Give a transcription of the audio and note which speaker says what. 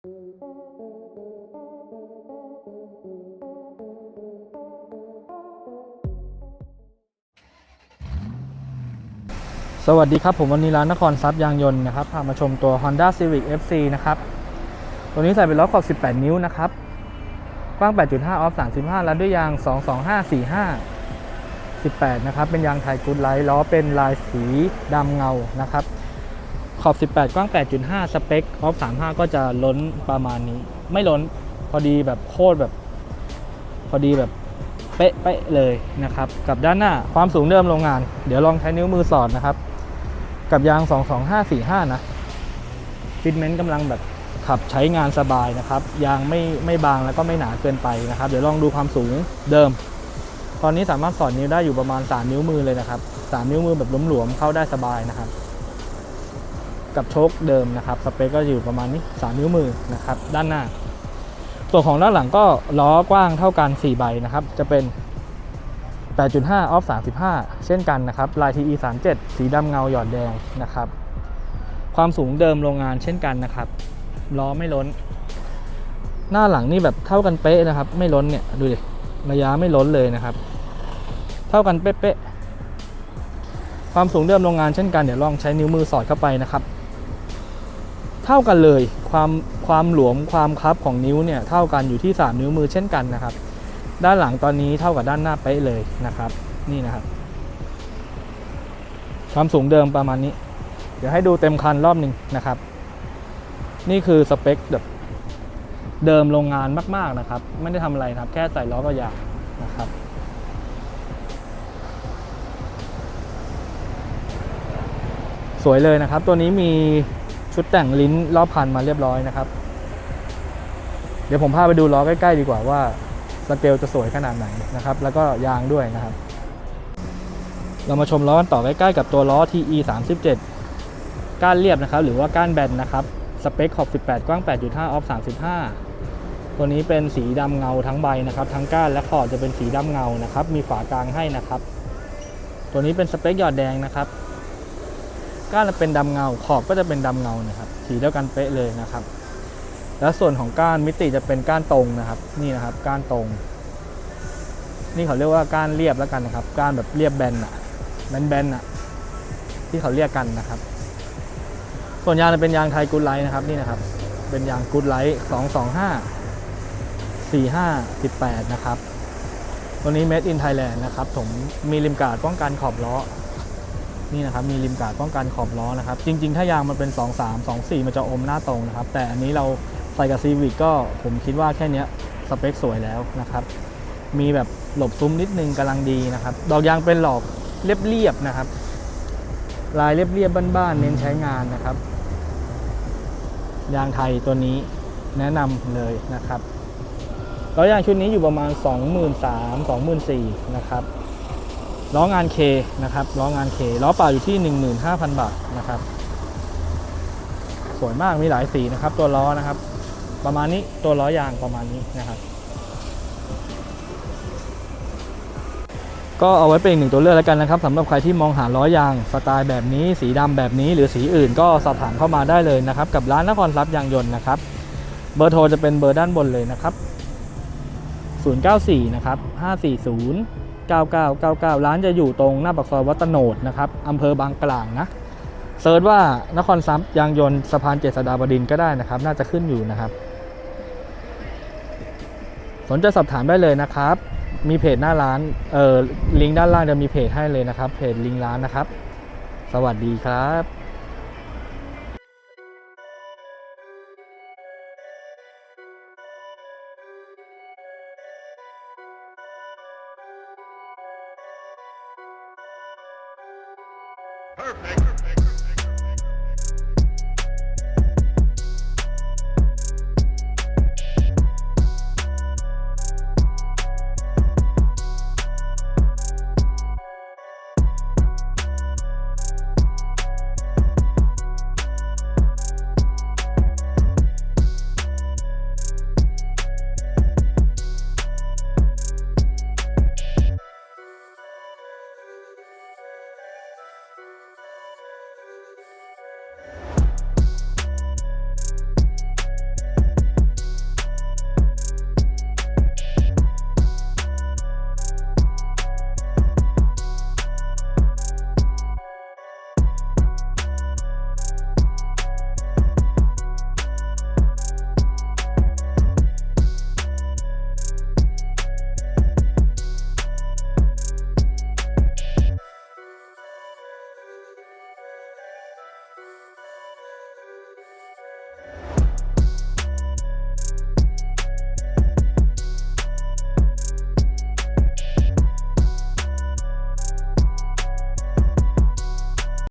Speaker 1: สวัสดีครับ ผมวันนี้ร้านนครทรัพย์ยางยนต์นะครับพามาชมตัว Honda Civic FC นะครับ ตัวนี้ใส่เป็นล้อขอบ 18 นิ้วนะครับ กว้าง 8.5 ออฟ 35แล้วด้วยยาง 22545 18 นะครับ เป็นยางไทยกูดไลท์ล้อเป็นลายสีดำเงานะครับ อบ 18 กว้าง 8.5 สเปคออฟ35 ก็จะล้นประมาณนี้ ไม่ล้นพอดีแบบโคตรแบบ พอดีแบบเป๊ะๆเลยนะครับ กับด้านหน้าความสูงเดิมโรงงาน เดี๋ยวลองใช้นิ้วมือสอดนะครับ กับยาง 22545 นะฟิตเมนต์กำลังแบบขับใช้งานสบายนะครับ ยางไม่ไม่บางแล้วก็ไม่หนาเกินไปนะครับ เดี๋ยวลองดูความสูงเดิม ตอนนี้สามารถสอดนิ้วได้อยู่ประมาณ 3 นิ้วมือเลยนะครับ 3 นิ้วมือแบบหลวมๆเข้าได้สบายนะครับ กับโชคเดิมนะครับสเปคก็อยู่ประมาณนี้ 3 นิ้วมือนะครับด้านหน้า ตัวของด้านหลังก็ล้อกว้างเท่ากัน 4 ใบนะครับ จะเป็น 8.5 ออฟ 35 เช่นกันนะครับลาย TE 37สีดำเงาหยอดแดงนะครับ ความสูงเดิมโรงงานเช่นกันนะครับล้อไม่ล้น หน้าหลังนี่แบบเท่ากันเป๊ะนะครับ ไม่ล้นเนี่ยดูดิระยะไม่ล้นเลยนะครับ เท่ากันเป๊ะๆความสูงเดิมโรงงานเช่นกันเดี๋ยวลองใช้นิ้วมือสอดเข้าไปนะครับ เท่ากันเลย ความความหลวมความคับของนิ้วเนี่ยเท่ากันอยู่ที่ 3 นิ้วมือเช่นกันนะครับ ด้านหลังตอนนี้เท่ากับด้านหน้าเป๊ะเลยนะครับ นี่นะครับ ความสูงเดิมประมาณนี้ เดี๋ยวให้ดูเต็มคันรอบหนึ่งนะครับ นี่คือสเปคแบบเดิมโรงงานมากๆนะครับ ไม่ได้ทำอะไรครับ แค่ใส่ล้อก็ยางนะครับสวยเลยนะครับ ตัวนี้มี ชุดแต่งลิ้นรอบคันมาเรียบร้อยนะครับ เดี๋ยวผมพาไปดูล้อใกล้ๆดีกว่าว่าสเกลจะสวยขนาดไหนนะครับ แล้วก็ยางด้วยนะครับ เรามาชมล้อกันต่อใกล้ๆกับตัวล้อ TE 37ก้านเรียบนะครับ หรือว่าก้านแบนนะครับสเปคขอบ18 กว้าง 8.5 ออฟ 35 ตัวนี้เป็นสีดำเงาทั้งใบนะครับ ทั้งก้านและขอบจะเป็นสีดำเงานะครับ มีฝากลางให้นะครับ ตัวนี้เป็นสเปคหยอดแดงนะครับ ก้านจะเป็นดำเงา ขอบก็จะเป็นดำเงานะครับสีเดียวกันเป๊ะเลยนะครับ แล้วส่วนของก้านมิติจะเป็นก้านตรงนะครับ นี่นะครับ ก้านตรง นี่เขาเรียกว่าก้านเรียบแล้วกันนะครับ ก้านแบบเรียบแบนอะแบนๆอะที่เขาเรียกกันนะครับ ส่วนยางจะเป็นยางไทยกูดไลท์นะครับนี่นะครับ เป็นยางกูดไลท์225 45 18นะครับตัวนี้ made in Thailand นะครับผมมีริมกาดป้องกันขอบล้อ นี่นะครับมีริมกาดป้องกันขอบล้อนะครับ จริง ๆ ถ้ายางมันเป็น 2 3 2 4 มันจะอมหน้าตรงนะครับ แต่อันนี้เราใส่กับซีวิกก็ผมคิดว่าแค่นี้สเปคสวยแล้วนะครับ มีแบบหลบซุ้มนิดนึงกำลังดีนะครับ ดอกยางเป็นหลอกเรียบๆนะครับ ลายเรียบๆบ้านๆเน้นใช้งานนะครับ ยางไทยตัวนี้แนะนำเลยนะครับล้อยางชุดนี้อยู่ประมาณ 23,000 24,000นะครับ ล้องานเคนะครับล้องานเคล้อเปล่าอยู่ที่ 15,000 บาทนะครับสวยมากมีหลายสีนะครับ ตัวล้อนะครับ ประมาณนี้ตัวล้อยางประมาณนี้นะครับ ก็เอาไว้เป็นอีกหนึ่งตัวเลือกแล้วกันนะครับสำหรับใครที่มองหาล้อยางสไตล์แบบนี้ สีดำแบบนี้ หรือสีอื่นก็สอบถามเข้ามาได้เลยนะครับ กับร้านนครทรัพย์ยางยนต์นะครับเบอร์โทรจะเป็นเบอร์ด้านบนเลยนะครับ 094 นะครับ 540 9999 ร้านจะอยู่ตรงหน้าปากซอยวัดตโนดนะครับอำเภอบางกลางนะเซิร์ชว่านครซัมย์ยางยนต์สะพานเจษฎาบดินก็ได้นะครับ น่าจะขึ้นอยู่นะครับ สนใจสอบถามได้เลยนะครับ มีเพจหน้าร้านเอ่อลิงก์ด้านล่างจะมีเพจให้เลยนะครับ เพจลิงก์ร้านนะครับ สวัสดีครับ Perfect.
Speaker 2: Perfect.